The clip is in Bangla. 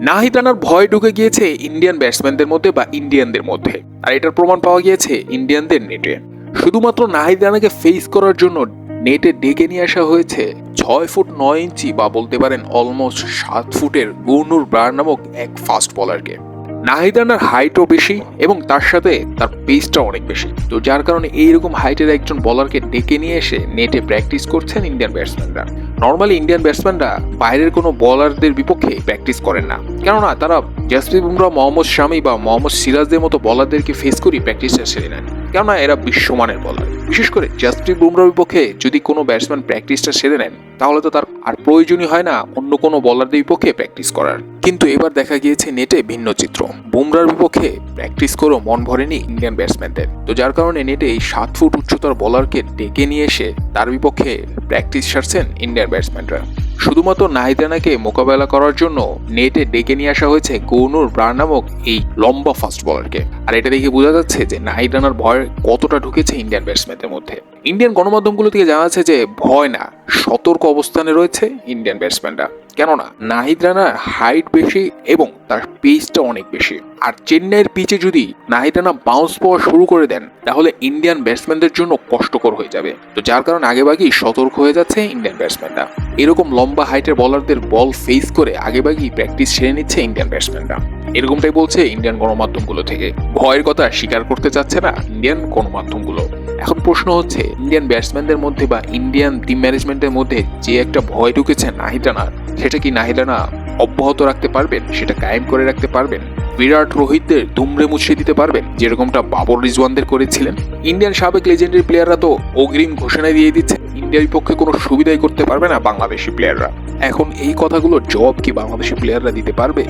নাহিদ রানার ভয় ঢুকে গিয়েছে ইন্ডিয়ান ব্যাটসম্যানদের মধ্যে বা ইন্ডিয়ানদের মধ্যে। আর এটার প্রমাণ পাওয়া গিয়েছে ইন্ডিয়ানদের নেটে। শুধুমাত্র নাহিদ রানাকে ফেস করার জন্য নেটে ডেকে নিয়ে আসা হয়েছে ছয় ফুট নয় ইঞ্চি বা বলতে পারেন অলমোস্ট সাত ফুটের গুনুর ব্রার নামক এক ফাস্ট বলারকে নাহিদ রানার হাইটও বেশি এবং তার সাথে তার পেসটা অনেক বেশি। তো যার কারণে এইরকম হাইটের একজন বলারকে ডেকে নিয়ে এসে নেটে প্র্যাকটিস করছেন ইন্ডিয়ান ব্যাটসম্যানরা নর্মালি ইন্ডিয়ান ব্যাটসম্যানরা বাইরের কোনো বলারদের বিপক্ষে প্র্যাকটিস করেন না। কেননা তারা জাসপ্রীত বুমরা মোহাম্মদ শামি বা মোহাম্মদ সিরাজদের মতো বলারদেরকে ফেস করি প্র্যাকটিসটা সেরে নেন। কেননা এরা বিশ্বমানের বলার বিশেষ করে জাসপ্রীত বুমরার বিপক্ষে যদি কোনো ব্যাটসম্যান প্র্যাকটিসটা সেরে নেন, তাহলে তো তার আর প্রয়োজনই হয় না অন্য কোনো বলারদের বিপক্ষে প্র্যাকটিস করার। কিন্তু এবার দেখা গিয়েছে নেটে ভিন্ন চিত্র। বুমরার বিপক্ষে প্র্যাকটিস করেও মন ভরেনি ইন্ডিয়ান ব্যাটসম্যানদের তো যার কারণে নেটে এই সাত ফুট উচ্চতার বলারকে ডেকে নিয়ে এসে তার বিপক্ষে প্র্যাকটিস সারছেন ইন্ডিয়ান ব্যাটসম্যানরা শুধুমাত্র নাহিদানাকে মোকাবেলা করার জন্য নেটে ডেকে নিয়ে আসা হয়েছে গৌনুর ব্রার নামক এই লম্বা ফাস্ট বলারকে আর এটা দেখে বোঝা যাচ্ছে যে নাহিদানার ভয় কতটা ঢুকেছে ইন্ডিয়ান ব্যাটসম্যানদের মধ্যে। ইন্ডিয়ান গণমাধ্যমগুলো থেকে জানা যাচ্ছে যে ভয় না সতর্ক অবস্থানে রয়েছে ইন্ডিয়ান ব্যাটসম্যানরা কেননা, নাহিদ রানার হাইট বেশি এবং তার পেসটা অনেক বেশি। আর চেন্নাইয়ের পিচে যদি নাহিদ রানা বাউন্স পাওয়া শুরু করে দেন, তাহলে ইন্ডিয়ান ব্যাটসম্যানদের জন্য কষ্টকর হয়ে যাবে। তো যার কারণে আগেভাগেই সতর্ক হয়ে যাচ্ছে ইন্ডিয়ান ব্যাটসম্যানরা এরকম লম্বা হাইটের বলারদের বল ফেস করে আগেভাগেই প্র্যাকটিস সেরে নিচ্ছে ইন্ডিয়ান ব্যাটসম্যানরা এরকমটাই বলছে ইন্ডিয়ান গণমাধ্যমগুলো থেকে। ভয়ের কথা স্বীকার করতে চাচ্ছে না ইন্ডিয়ান গণমাধ্যমগুলো। এখন প্রশ্ন হচ্ছে, ইন্ডিয়ান ব্যাটসম্যানদের মধ্যে বা ইন্ডিয়ান টিম ম্যানেজমেন্টের মধ্যে যে একটা ভয় ঢুকেছে নাহিদ রানার সেটা কি নাহিদ রানা অব্যাহত রাখতে পারবেন? সেটা কায়েম করে রাখতে পারবেন? বিরাট রোহিতদের দুমড়ে মুছিয়ে দিতে পারবেন? যেরকমটা বাবর রিজওয়ানদের করেছিলেন? ইন্ডিয়ান সাবেক লেজেন্ডারি প্লেয়াররা তো অগ্রিম ঘোষণা দিয়ে দিচ্ছে, ইন্ডিয়ার বিপক্ষে কোনো সুবিধাই করতে পারবে না বাংলাদেশি প্লেয়াররা এখন এই কথাগুলোর জবাব কি বাংলাদেশি প্লেয়াররা দিতে পারবে?